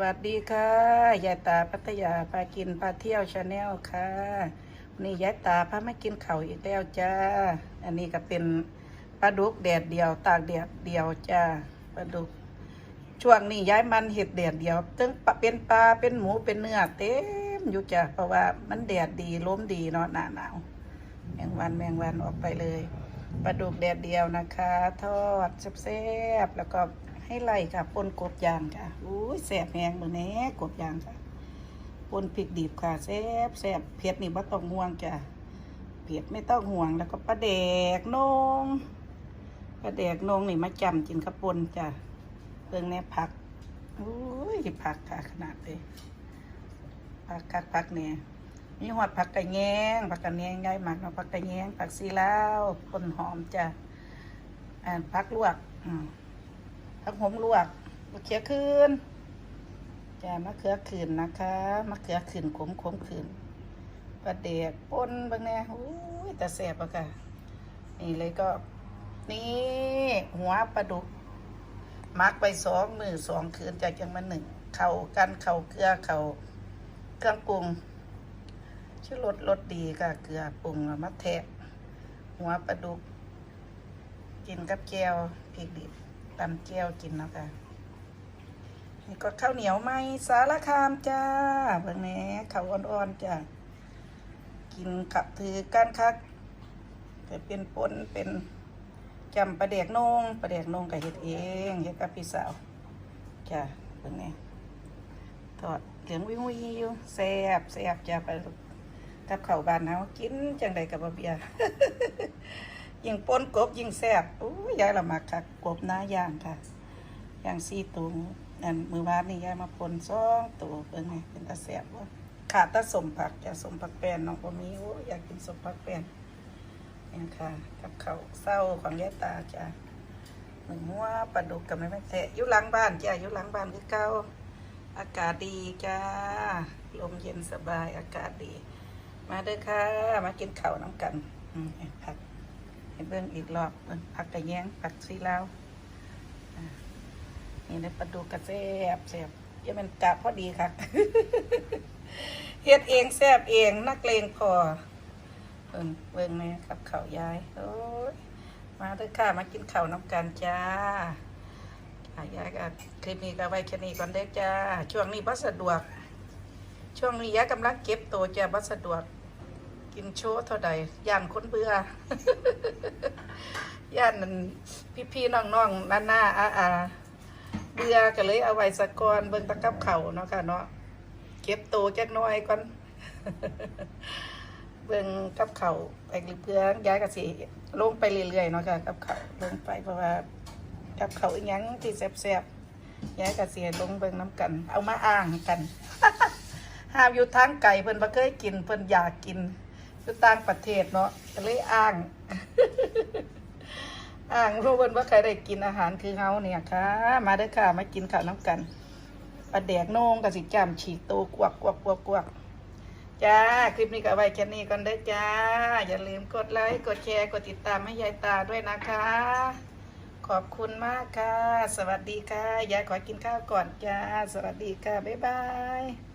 วัสดีค่ะยายตาพัทยาพากินพาเที่ยวชาแนลค่ะนี่ยายตาพามากินเข้าอีกแล้วจ้า อันนี้ก็เป็นปลาดุกแดดเดียว ตากแดดเดียวจ้าปลาดุก ช่วงนี้ย้ายมันเห็ดแดดเดียวตึงเป็นปลาเป็นหมูเป็นเนื้อเต็มอยู่จ้ะเพราะว่ามันแดดดีล้มดีเนาะหนาหนาวแมงวันแมงวันออกไปเลยปลาดุกแดดเดียวนะคะ ทอดแซ่บๆแล้วก็ ให้ไล่ค่ะปนกบยางค่ะอุ้ยแซ่บแหงมือแน่กบยางค่ะปนพริกดิบค่ะแซบแซบเผ็ดนี่บ่ต้องห่วงจ้ะเผ็ดไม่ต้องห่วงแล้วก็ปลาแดกนงปลาแดกนงนี่มาจำกินกับปนจ้ะเบิ่งแน่ผักอุ้ยผักค่ะขนาดเลยผักคักผักเนี่ยมีหอดผักกระแยงผักกระแยงใหญ่มากเนาะผักกระแยงผักซีลาวต้นหอมจ้ะอ่าผักลวกอืม ผักหอมลวกมะเขือคืนจ้ะมะเขือคืนนะคะมะเขือคืนขมขมคืนปลาเด็กป่นบางแน่อุ้ยแต่แสบอะค่ะนี่เลยก็ นี่ หัวปลาดุกมักไปสองมือสองคืนจากจังมาหนึ่งเข่ากันเข่าเกลือเข่าเครื่องปรุงชื่อรสรสดีค่ะเกลือปรุงแล้วมาแทะหัวปลาดุก กินกับแก้วพริกดิบ ตำแก้วกินเนาะค่ะนี่ก็ข้าวเหนียวไหมสารคามจ้าเบิ่งแหน่ข้าวอ่อนๆจ้ากินขับถือกันคักแต่เป็นปนเป็นจำประเดกนงประเดกนงกับเฮ็ดเองเฮ็ดกับพี่สาวจ้ะเบิ่งนี่ทอดเหลืองวิววิวแซ่บแซ่บจ้ะไปกับข้าวบ้านเฮากินจังใดกับบ่เบีย ยิ่งปนกบยิ่งแซ่บอู้ยยายละมักคักกบหน้าย่างค่ะย่างซี่ตุงอันมือวานนี่ยายมาปนสองตัวเบิ่งนี่เป็นตาแซ่บบ่ขาดตาสมผักจะสมผักแป้นน้องบ่มีโอ้ยอยากกินสมผักแป้นนี่ค่ะ กับเขาเศร้าของยายตาจ้ะหนึ่งหัวปลาดุกกับแม่แม่แทะอยู่หลังบ้านจ้ะอยู่หลังบ้านคือเก่าอากาศดีจ้าลมเย็นสบายอากาศดี มาเด้อค่ะ มากินข้าวน้ำกันอืมผัก ให้เบิ่งอีกรอบผักกระแยงผักซีลาวอ่านี่ในปลาดุกกระแซบแซบจะเป็นกะพอดีค่ะเฮ็ดเองแซบเองนักเลงพอเบิ่งเบิ่งนี่กับข้าวยายโอ้ยมาเด้อค่ะมากินข้าวน้ำกันจ้าจ้ายายก็คลิปนี้ก็ไว้แค่นี้ก่อนเด้อจ้า ช่วงนี้บ่สะดวก ช่วงนี้ยายกำลังเก็บตัวจ้าบ่สะดวก กินโชว์เท่าใดย่านคนเบื่อย่านนั่นพี่ๆน้องๆน้าน้าอาอาเบื่อก็เลยเอาไว้สะกอนเบิ่งตะกับเขาวเนาะค่ะเนาะเก็บตัวจักน้อยก่อนเบิ่งกับเขาไปเพื่อย้ายกระสิลงไปเรื่อยๆเนาะค่ะกับเขาวลงไปเพราะว่ากับเขาวอีหยังที่แซ่บๆย้ายกระสิลงเบิ่งน้ำกัน เอามาอ้างกันห้ามอยู่ทางไก่เพิ่นบ่เคยกินเพิ่นอยากกิน อยู่ต่างประเทศเนาะก็เลยอ้าง อ้างรู้เพิ่นว่าใครได้กินอาหารคือเฮาเนี่ยค่ะ มาเด้อค่ะมากินข้าวน้ำกันปลาแดกโหนงกับสิจามฉีกโตกวักกวักกวักกวักจ้า คลิปนี้ก็ไว้แค่นี้ก่อนเด้จ้า อย่าลืมกดไลค์กดแชร์กดติดตามให้ยายตาด้วยนะคะ ขอบคุณมากค่ะ สวัสดีค่ะ ยายขอกินข้าวก่อนจ้า สวัสดีค่ะ บ๊ายบาย